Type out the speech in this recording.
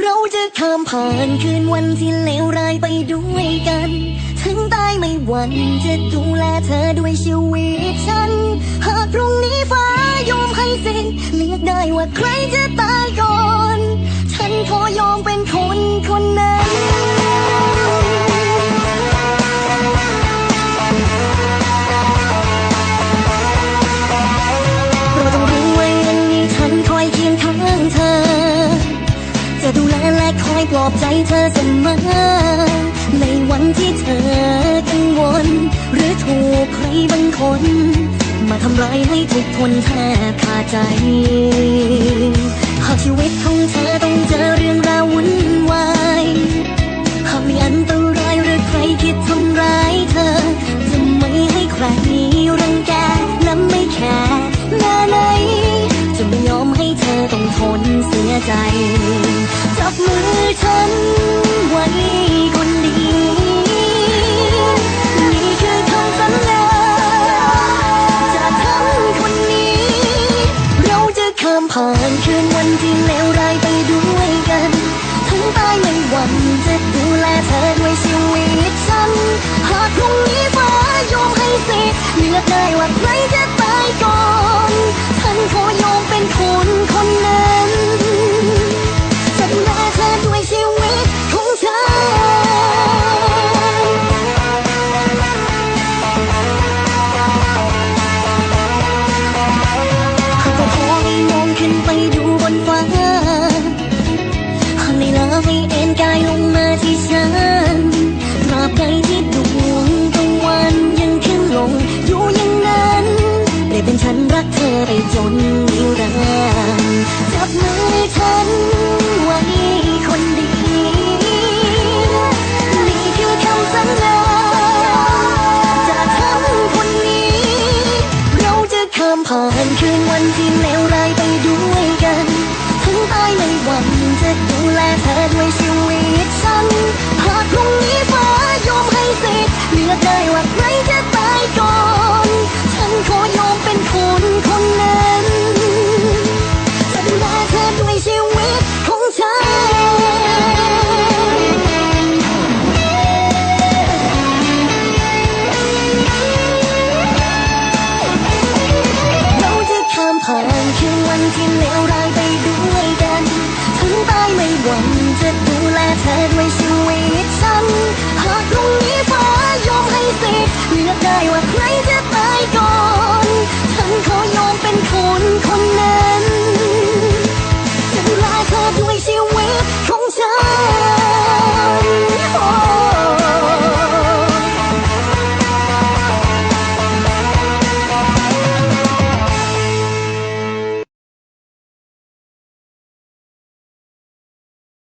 เราจะข้ามผ่านคืนวันที่เลวร้ายไปด้วยกัน ถึงตายไม่หวั่นจะดูแลเธอด้วยชีวิตฉัน หากพรุ่งนี้ฟ้ายอมให้สิ้นเลือกได้ว่าใครจะตายก่อน ฉันขอยอมเป็นคนคนนั้น และคอยปลอบใจเธอเสมอ ในวันที่เธอกังวล หรือถูกใครบางคน มาทำร้ายให้ทุกข์ทนแทบขาดใจ หากชีวิตของเธอต้องเจอเรื่องราววุ่นวาย หากมีอันตรายหรือใครคิดทำร้ายเธอ จะไม่ให้ใครรังแกและไม่แคร์หน้าไหนจะไม่ยอมให้เธอต้องทนเสียใจ ผ่านคืนวันที่เลวร้ายไปด้วยกัน ถึงตายไม่หวั่นจะดูแลเธอด้วยชีวิตฉัน หากพรุ่งนี้ฟ้ายอมให้สิทธิ์เลือกได้ว่าใครจะตายก่อน ให้เอ็นกายลงมาที่ฉันตราบใดที่ดวงตะวันยังขึ้นลงอยู่อย่างนั้นได้เป็นฉันรักเธอไปจนนิรันดร์จับมือฉันไว้คนดีนี่คือคำสัญญาจากฉันคนนี้ เราจะข้ามผ่านคืนวันที่เลวร้ายไปด้วยกัน ถึงตายไม่หวั่น หวั่นจะดูแลเธอด้วยชีวิตฉัน หากพรุ่งนี้ฟ้ายอมให้สิทธิ์เลือกได้ว่าใคร